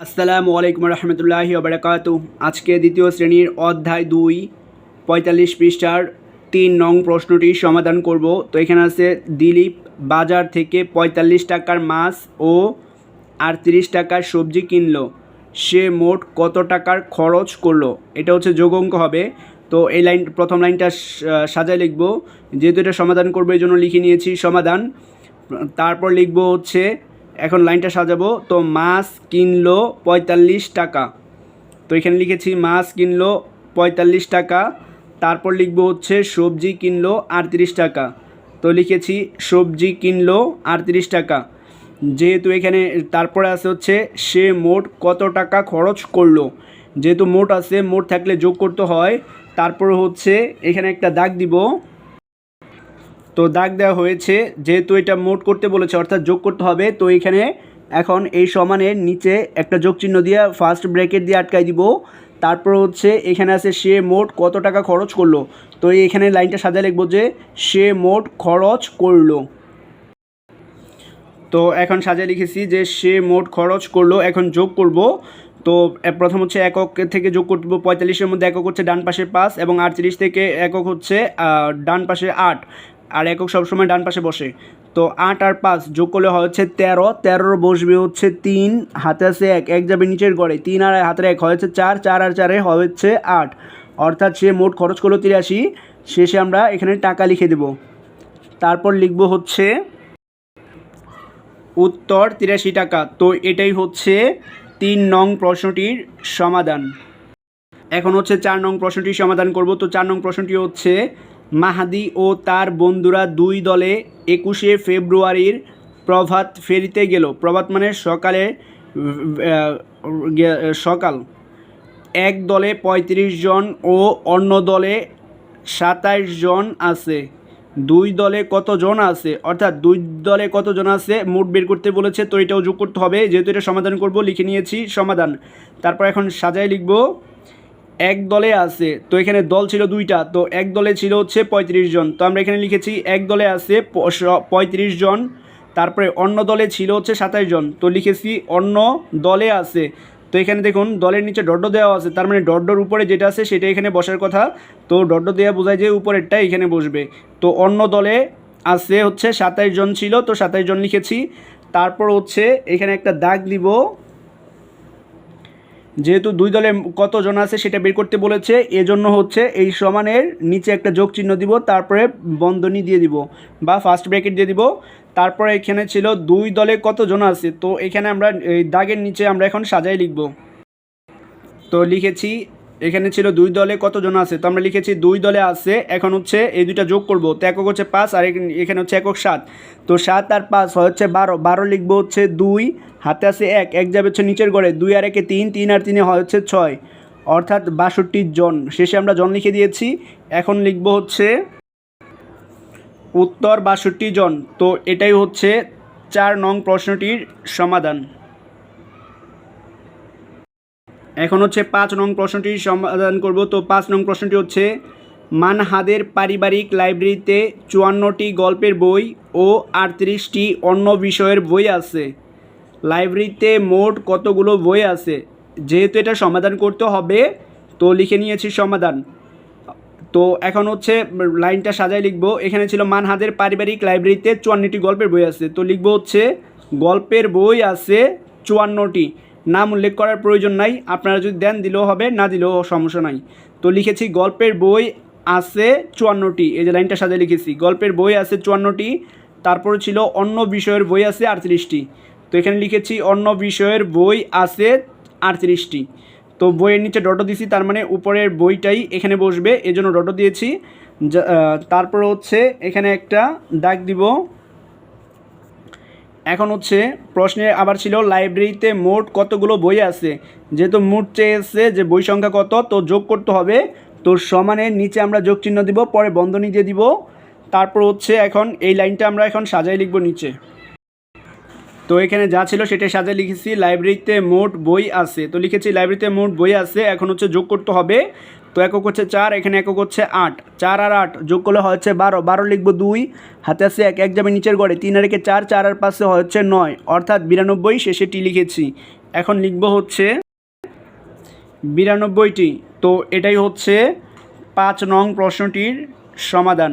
আসসালামু আলাইকুম রহমতুল্লাহি ওবরাকাতু আজকে দ্বিতীয় শ্রেণির অধ্যায় দুই, পঁয়তাল্লিশ পৃষ্ঠার তিন নং প্রশ্নটি সমাধান করব। তো এখানে আছে, দিলীপ বাজার থেকে পঁয়তাল্লিশ টাকার মাছ ও আটত্রিশ টাকার সবজি কিনলো। সে মোট কত টাকার খরচ করল? এটা হচ্ছে যোগ অঙ্ক হবে। তো এই লাইন, প্রথম লাইনটা সাজায় লিখব। যেহেতু এটা সমাধান করব, এই জন্য লিখে নিয়েছি সমাধান। তারপর লিখব হচ্ছে এখন লাইনটা সাজাবো। তো মাছ কিনলো পঁয়তাল্লিশ টাকা। তো এখানে লিখেছি, মাছ কিনলো পঁয়তাল্লিশ টাকা। তারপর লিখব হচ্ছে, সবজি কিনলো আটত্রিশ টাকা। তো লিখেছি, সবজি কিনলো আটত্রিশ টাকা। যেহেতু এখানে, তারপরে আছে হচ্ছে, সে মোট কত টাকা খরচ করল। যেহেতু মোট আছে, মোট থাকলে যোগ করতে হয়। তারপর হচ্ছে, এখানে একটা দাগ দিব। তো দাগ দেওয়া হয়েছে, যেহেতু এটা মোট করতে বলেছে, অর্থাৎ যোগ করতে হবে, তো এখানে এখন এই সমানের নিচে একটা যোগ চিহ্ন দিয়ে ফার্স্ট ব্র্যাকেট দিয়ে আটকাই দিব। তারপর হচ্ছে এখানে আছে সে মোট কত টাকা খরচ করল। তো এখানে লাইনটা সাজা লিখব যে সে মোট খরচ করল। তো এখন সাজায় লিখেছি যে সে মোট খরচ করল, এখন যোগ করব। তো প্রথম হচ্ছে একক থেকে যোগ করব পঁয়তাল্লিশের মধ্যে একক হচ্ছে ডান পাশে পাঁচ এবং আটত্রিশ থেকে একক হচ্ছে ডান পাশে আট। আর একক সবসময় ডান পাশে বসে। তো আট আর পাঁচ যোগ করলে হচ্ছে তেরো। তেরোর বসবে হচ্ছে তিন। হাতে আছে এক। এক যাবে নিচের গড়ে। তিন আর হাতের এক হয়েছে চার। চার আর চারে হচ্ছে আট। অর্থাৎ সে মোট খরচ করল তিরাশি। শেষে আমরা এখানে টাকা লিখে দেব। তারপর লিখব হচ্ছে উত্তর তিরাশি টাকা। তো এটাই হচ্ছে তিন নং প্রশ্নটির সমাধান। এখন হচ্ছে চার নং প্রশ্নটির সমাধান করব। তো চার নং প্রশ্নটি হচ্ছে মাহাদি ও তার বন্ধুরা দুই দলে একুশে ফেব্রুয়ারির প্রভাত ফেরিতে গেল। প্রভাত মানে সকালে সকাল। এক দলে ৩৫ জন ও অন্য দলে সাতাইশ জন আছে। দুই দলে কতজন আছে? অর্থাৎ দুই দলে কতজন আছে? মোট বের করতে বলেছে, তো এটাও যোগ করতে হবে। যেহেতু এটা সমাধান করব, লিখে নিয়েছি সমাধান। তারপর এখন সাজাই লিখব। এক দলে আছে, তো এখানে দল ছিল দুইটা, তো এক দলে ছিল হচ্ছে পঁয়ত্রিশ জন। তো আমরা এখানে লিখেছি, এক দলে আছে পঁয়ত্রিশ জন, তারপরে অন্য দলে ছিল হচ্ছে সাতাইশ জন। তো লিখেছি, অন্য দলে আছে। তো এখানে দেখুন, দলের নিচে ডড্ড দেওয়া আছে, তার মানে ডড্ডর উপরে যেটা আছে সেটা এখানে বসার কথা। তো ডড্ড দেওয়া বোঝায় যে উপরেরটা এখানে বসবে। তো অন্য দলে আছে হচ্ছে সাতাইশ জন ছিল, তো সাতাইশ জন লিখেছি। তারপর হচ্ছে এখানে একটা দাগ দিব। যেহেতু দুই দলে কতজন আছে সেটা বের করতে বলেছে, এজন্য হচ্ছে এই সমানের নিচে একটা যোগ চিহ্ন দিব, তারপরে বন্ধনী দিয়ে দিব বা ফার্স্ট ব্র্যাকেট দিয়ে দিব। তারপরে এখানে ছিল দুই দলে কতজন আছে, তো এখানে আমরা এই দাগের নিচে আমরা এখন সাজাই লিখব। তো লিখেছি এখানে ছিল দুই দলে কতজন আছে? তো আমরা লিখেছি দুই দলে আছে, এখন হচ্ছে এই দুইটা যোগ করব। তো একক হচ্ছে পাঁচ আর এখানে- হচ্ছে একক সাত। তো সাত আর পাঁচ হয় হচ্ছে বারো। বারো লিখব হচ্ছে দুই, হাতে আছে এক। এক যাবে হচ্ছে নিচের গড়ে। দুই আর একে তিন তিন আর তিনে হয় হচ্ছে ছয়। অর্থাৎ বাষট্টি জন। শেষে আমরা জন লিখে দিয়েছি। এখন লিখব হচ্ছে উত্তর বাষট্টি জন। তো এটাই হচ্ছে চার নং প্রশ্নটির সমাধান। এখন হচ্ছে পাঁচ নং প্রশ্নটির সমাধান করব। তো পাঁচ নং প্রশ্নটি হচ্ছে, মানহাদের পারিবারিক লাইব্রেরিতে চুয়ান্নটি গল্পের বই ও আটত্রিশটি অন্য বিষয়ের বই আছে। লাইব্রেরিতে মোট কতগুলো বই আছে? যেহেতু এটা সমাধান করতে হবে, তো লিখে নিয়েছি সমাধান। তো এখন হচ্ছে লাইনটা সাজাই লিখব। এখানে ছিল, মানহাদের পারিবারিক লাইব্রেরিতে চুয়ান্নটি গল্পের বই আছে। তো লিখব হচ্ছে, গল্পের বই আছে চুয়ান্নটি। নাম উল্লেখ করার প্রয়োজন নাই। আপনারা যদি দেন দিলেও হবে, না দিলেও সমস্যা নাই। তো লিখেছি, গল্পের বই আছে চুয়ান্নটি। এই যে লাইনটা সাজাই লিখেছি, গল্পের বই আছে চুয়ান্নটি, তারপরে ছিল অন্য বিষয়ের বই আছে আটত্রিশটি। তো এখানে লিখেছি, অন্য বিষয়ের বই আছে আটত্রিশটি। তো বইয়ের নিচে ডটো দিয়েছি তার মানে উপরের বইটাই এখানে বসবে, এজন্য ডটো দিয়েছি। তারপর হচ্ছে এখানে একটা দাগ দিব। এখন হচ্ছে প্রশ্নে আবার ছিল, লাইব্রেরিতে মোট কতগুলো বই আছে? যেহেতু মোট চেয়েছে যে বই সংখ্যা কত, তো যোগ করতে হবে। তো সমানের নিচে আমরা যোগ চিহ্ন দিব, পরে বন্ধনী দিয়ে দিব। তারপর হচ্ছে এখন এই লাইনটা আমরা এখন সাজাই লিখব নিচে। তো এখানে যা ছিল সেটাই সাজায় লিখেছি, লাইব্রেরিতে মোট বই আছে। তো লিখেছি, লাইব্রেরিতে মোট বই আছে, এখন হচ্ছে যোগ করতে হবে। তো একক হচ্ছে চার, এখানে একক হচ্ছে আট। চার আর আট যোগ করলে হচ্ছে বারো। বারো লিখব দুই, হাতে আসে এক এক যাবে নিচের গড়ে। তিন আর একে চার চার আর পাশে হচ্ছে নয়। অর্থাৎ বিরানব্বই, শেষে টি লিখেছি। এখন লিখব হচ্ছে বিরানব্বইটি। তো এটাই হচ্ছে পাঁচ নং প্রশ্নটির সমাধান।